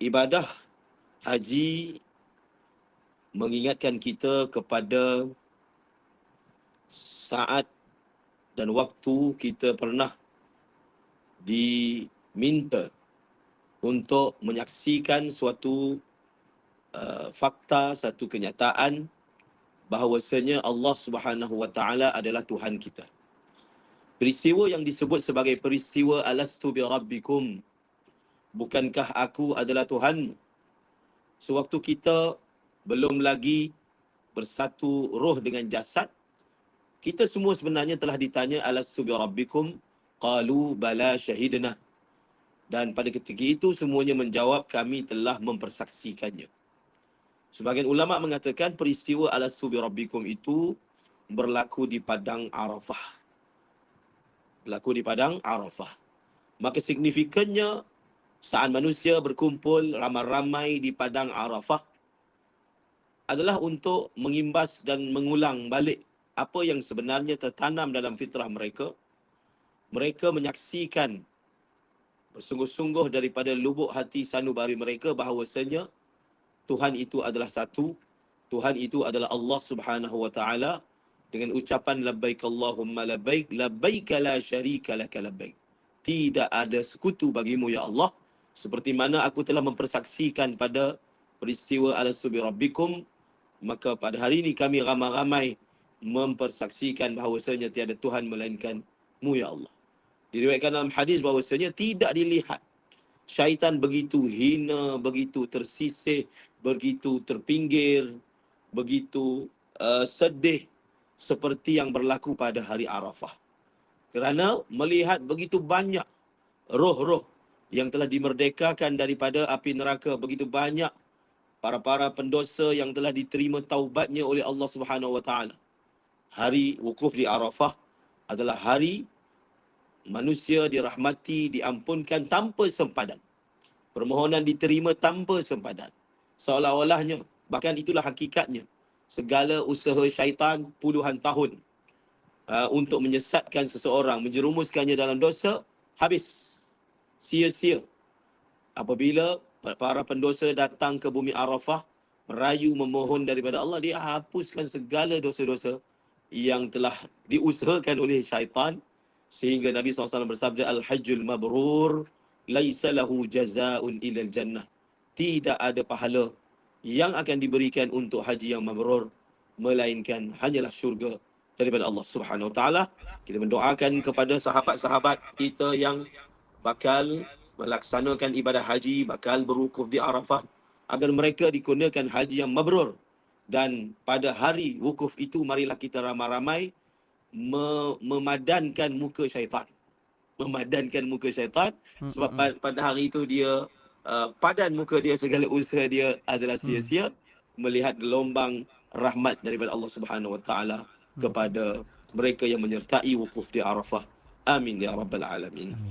ibadah haji mengingatkan kita kepada saat dan waktu kita pernah diminta untuk menyaksikan suatu uh, fakta, satu kenyataan bahawasanya Allah Subhanahu wa taala adalah Tuhan kita. Peristiwa yang disebut sebagai peristiwa alastu bi rabbikum bukankah aku adalah Tuhan? Sewaktu kita belum lagi bersatu roh dengan jasad, kita semua sebenarnya telah ditanya alastu bi rabbikum qalu bala syahidna. Dan pada ketika itu semuanya menjawab kami telah mempersaksikannya. Sebagian ulama mengatakan peristiwa alastu bi rabbikum itu berlaku di padang Arafah berlaku di padang Arafah. Maka signifikannya saat manusia berkumpul ramai-ramai di padang Arafah adalah untuk mengimbas dan mengulang balik apa yang sebenarnya tertanam dalam fitrah mereka. Mereka menyaksikan bersungguh-sungguh daripada lubuk hati sanubari mereka bahawasanya Tuhan itu adalah satu, Tuhan itu adalah Allah Subhanahu wa taala dengan ucapan labbaik Allahumma labbaik labbaik la syarika lak labbaik tidak ada sekutu bagimu ya Allah seperti mana aku telah mempersaksikan pada peristiwa ala subi rabbikum maka pada hari ini kami ramai-ramai mempersaksikan bahawasanya tiada Tuhan melainkan mu ya Allah diriwayatkan dalam hadis bahawasanya tidak dilihat syaitan begitu hina begitu tersisih begitu terpinggir begitu uh, sedih seperti yang berlaku pada hari Arafah. Kerana melihat begitu banyak roh-roh yang telah dimerdekakan daripada api neraka, begitu banyak para-para pendosa yang telah diterima taubatnya oleh Allah Subhanahu Wa Taala. Hari wukuf di Arafah adalah hari manusia dirahmati, diampunkan tanpa sempadan. Permohonan diterima tanpa sempadan. Seolah-olahnya, bahkan itulah hakikatnya segala usaha syaitan puluhan tahun uh, untuk menyesatkan seseorang, menjerumuskannya dalam dosa, habis. Sia-sia. Apabila para pendosa datang ke bumi Arafah, merayu memohon daripada Allah, dia hapuskan segala dosa-dosa yang telah diusahakan oleh syaitan sehingga Nabi SAW bersabda Al-Hajjul Mabrur laisa lahu jazaa'un ilal jannah. Tidak ada pahala yang akan diberikan untuk haji yang mabrur melainkan hanyalah syurga daripada Allah Subhanahu Wa Taala. Kita mendoakan kepada sahabat-sahabat kita yang bakal melaksanakan ibadah haji, bakal berwukuf di Arafah agar mereka dikurniakan haji yang mabrur dan pada hari wukuf itu marilah kita ramai-ramai memadankan muka syaitan. Memadankan muka syaitan sebab hmm, hmm. pada hari itu dia Uh, padan muka dia segala usaha dia adalah hmm. sia-sia hmm. melihat gelombang rahmat daripada Allah Subhanahu Wa Taala hmm. kepada mereka yang menyertai wukuf di Arafah. Amin ya rabbal alamin. Amin.